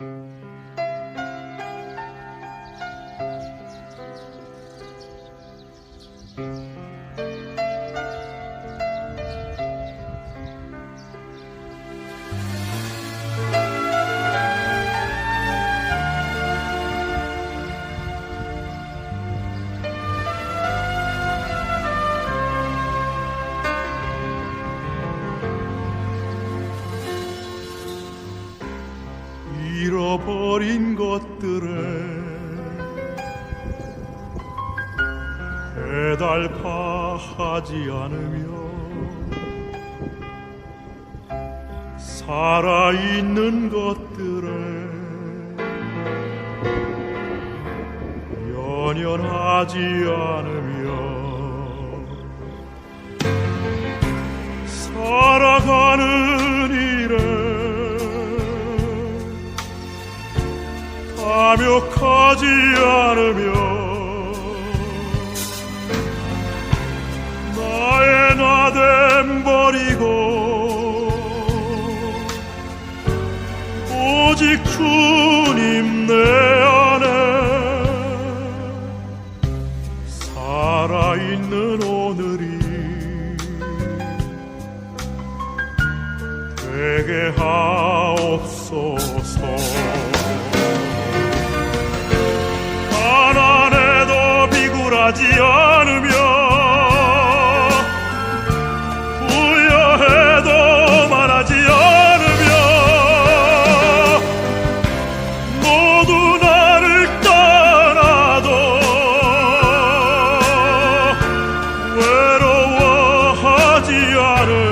Mm-hmm. 잃어버린 것들에 해달파하지 않으며 살아있는 것들에 연연하지 않으며 살아가는 감욕하지 않으며 나의 나됨 버리고 오직 주님 내 안에 살아있는 오늘이 되게 하옵소서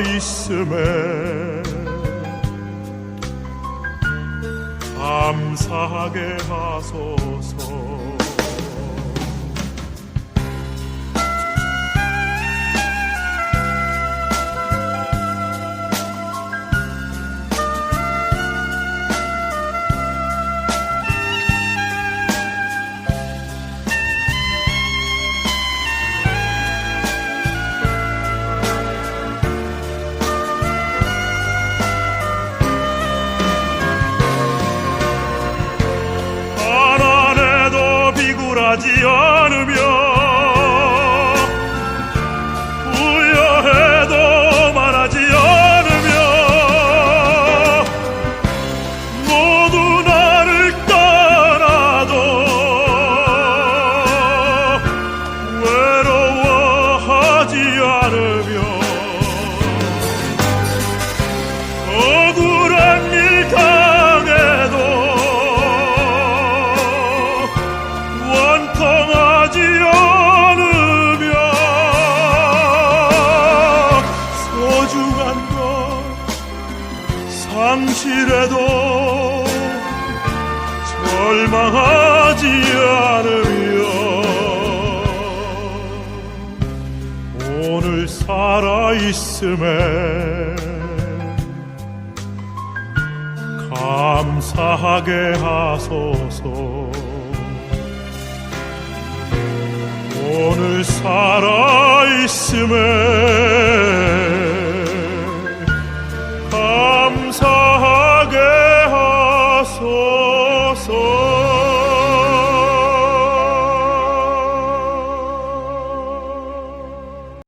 있음에 감사하게 하소서 하지 않으며 상실해도 절망하지 않으며 오늘 살아있음에 감사하게 하소서. 오늘 살아있음에